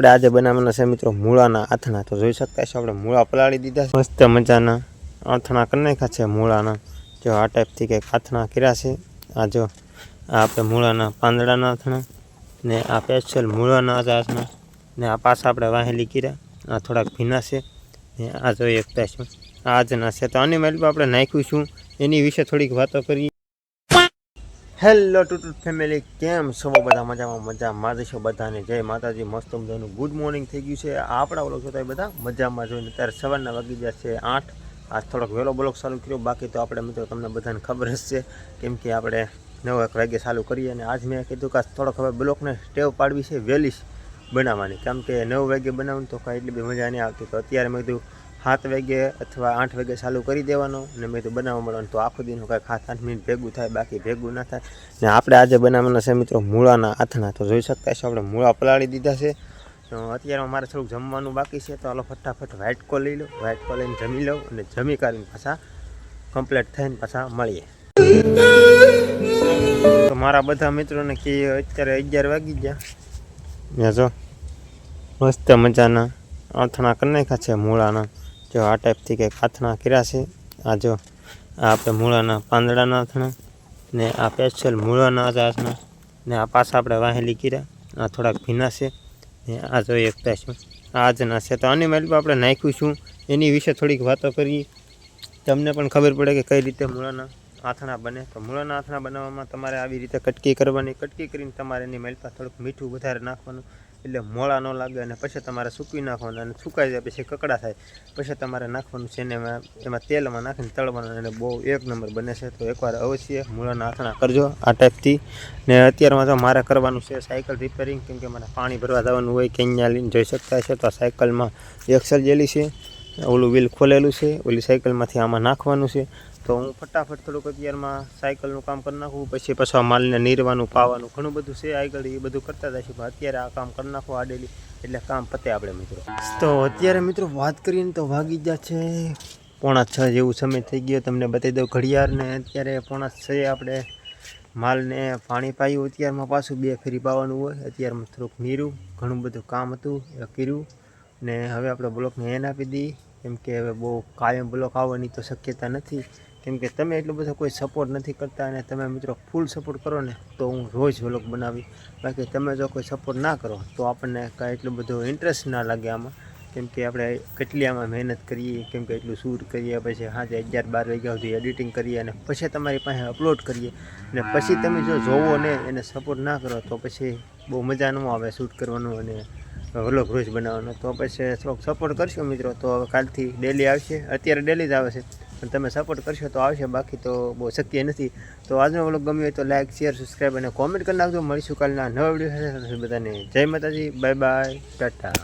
આપણે આજે બનાવવાના છે મિત્રો મૂળાના આથણા. તો જોઈ શકતા છો આપણે મૂળા પલાળી દીધા છે. મસ્ત મજાના આથણા કરી નાખ્યા છે મૂળાના. જો આ ટાઈપથી કંઈક આથણા કર્યા છે. આ જો, આ આપણે મૂળાના પાંદડાના આથણા ને આ સ્પેશિયલ મૂળાના આથણા ને આ પાછા આપણે વાહેલી કર્યા. આ થોડાક ભીના છે ને આ જોઈ શકતા છું. આજના છે. તો આની મેળવી આપણે નાખ્યું છું. એની વિશે થોડીક વાતો કરીએ. હેલો ટુટુ ફેમિલી કેમ છો? બધા મજામાં મજા મારે છો બધાને? જય માતાજી, મસ્ત મજાનું ગુડ મોર્નિંગ થઈ ગયું છે. આપણા ઓલો છો તો બધા મજામાં જોઈને અત્યારે સવારના વાગી ગયા છે આઠ. આજ થોડોક વહેલો બ્લોક ચાલુ કર્યો. બાકી તો આપણે મિત્રો તમને બધાને ખબર જ છે કેમ કે આપણે નવ એક વાગે ચાલુ કરીએ અને આજ મેં કીધું કે થોડોક હવે બ્લોકને ટેવ પાડવી છે વહેલી બનાવવાની. કેમ કે નવ વાગે બનાવવાનું તો કાંઈ એટલી બી મજા નહીં આવતી. તો અત્યારે મેં કીધું સાત વાગે અથવા આઠ વાગે ચાલુ કરી દેવાનો અને મેં તો બનાવવા મળવાનું તો આખો દિન કાંઈક સાત આઠ મિનિટ ભેગું થાય, બાકી ભેગું ના થાય. ને આપણે આજે બનાવવાના છે મિત્રો મૂળાના આથણા. તો જોઈ શકતા છો આપણે મૂળા પલાળી દીધા છે. તો અત્યારે મારે થોડુંક જમવાનું બાકી છે. તો હાલો ફટાફટ વ્હાઇટ કો લઈ લો. વ્હાઇટ કોલ લઈને જમી લઉં અને જમી કાઢીને પાછા કમ્પ્લીટ થઈને પાછા મળીએ. તો મારા બધા મિત્રોને કે અત્યારે અગિયાર વાગી ગયા. જો, મસ્ત મજાના આથણા કરી નાખ્યા છે મૂળાના. જો આ ટાઈપથી કંઈક આથણા કર્યા છે. આ જો, આ આપણે મૂળાના પાંદડાના આથણા ને આ પેસ્યલ મૂળાના આથણા ને આ પાછા આપણે વાહેલી કર્યા. આ થોડાક ભીના છે ને આ જો એકતા છું. આજના છે. તો આની મેળવી આપણે નાખ્યું છું એની વિશે થોડીક વાતો કરીએ. તમને પણ ખબર પડે કે કઈ રીતે મૂળાના આથણા બને. તો મૂળાના આથણા બનાવવામાં તમારે આવી રીતે કટકી કરવાની. કટકી કરીને તમારે એની મેલપા થોડુંક મીઠું વધારે નાખવાનું. એટલે મોળા ન લાગે અને પછી તમારે સૂકવી નાખવાનું અને સુકાઈ જાય પછી કકડા થાય. પછી તમારે નાખવાનું છે ને એમાં તેલમાં નાખીને તળવાનું અને બહુ એક નંબર બને છે. તો એકવાર અવશ્ય મૂળાના આથણા કરજો આ ટાઈપથી. ને અત્યારમાં તો મારે કરવાનું છે સાયકલ રિપેરિંગ કેમ કે મને પાણી ભરવા જવાનું હોય કે અહીંયા લઈને જોઈ શકતા છે તો આ સાયકલમાં એક્સલ જેલી છે, ઓલું વ્હીલ ખોલેલું છે, ઓલી સાયકલમાંથી આમાં નાખવાનું છે. તો હું ફટાફટ થોડુંક અત્યારમાં સાયકલનું કામ કરી નાખું, પછી પાછા માલને નીરવાનું, પાવાનું, ઘણું બધું છે આગળ, એ બધું કરતા હતા પણ અત્યારે આ કામ કરી નાખું આડેલી, એટલે કામ પતે આપણે મિત્રો. તો અત્યારે મિત્રો વાત કરીને તો વાગી ગયા છે પોણા છ જેવું સમય થઈ ગયો. તમને બતાવી દઉં, ઘડિયાળને અત્યારે પોણા છ આપણે માલને પાણી પાયું. અત્યારમાં પાછું બે ફેરી પાવાનું હોય. અત્યારમાં થોડુંક નીરું, ઘણું બધું કામ હતું, એ કર્યું. ને હવે આપણે બ્લોકને એન આપી દઈએ. કેમ કે હવે બહુ કાયમ બ્લોક આવવાની તો શક્યતા નથી. કેમ કે તમે એટલો બધો કોઈ સપોર્ટ નથી કરતા અને તમે મિત્રો ફૂલ સપોર્ટ કરો ને, તો હું રોજ વ્લોગ બનાવી. બાકી તમે જો કોઈ સપોર્ટ ના કરો, તો આપણને કાંઈ એટલું બધું ઇન્ટરેસ્ટ ના લાગે આમાં. કેમ કે આપણે કેટલી આમાં મહેનત કરીએ, કેમ કે એટલું શૂટ કરીએ, પછી સાંજે અગિયાર બાર વાગ્યા સુધી એડિટિંગ કરીએ અને પછી તમારી પાસે અપલોડ કરીએ. અને પછી તમે જો જોવો ને, એને સપોર્ટ ના કરો, તો પછી બહુ મજા ન આવે શૂટ કરવાનું અને વ્લોગ રોજ બનાવવાનો. તો પછી થોડોક સપોર્ટ કરશો મિત્રો, તો હવે કાલથી ડેલી આવશે. અત્યારે ડેલી જ આવે છે. પણ તમે સપોર્ટ કરશો તો આવશે, બાકી તો બહુ શક્ય નથી. તો આજનો વ્લોગ ગમ્યો હોય તો લાઇક શેર સબસ્ક્રાઈબ અને કોમેન્ટ કરી નાખજો. મળીશું કાલના નવા વીડિયો સાથે. બધાને જય માતાજી. Bye bye Tata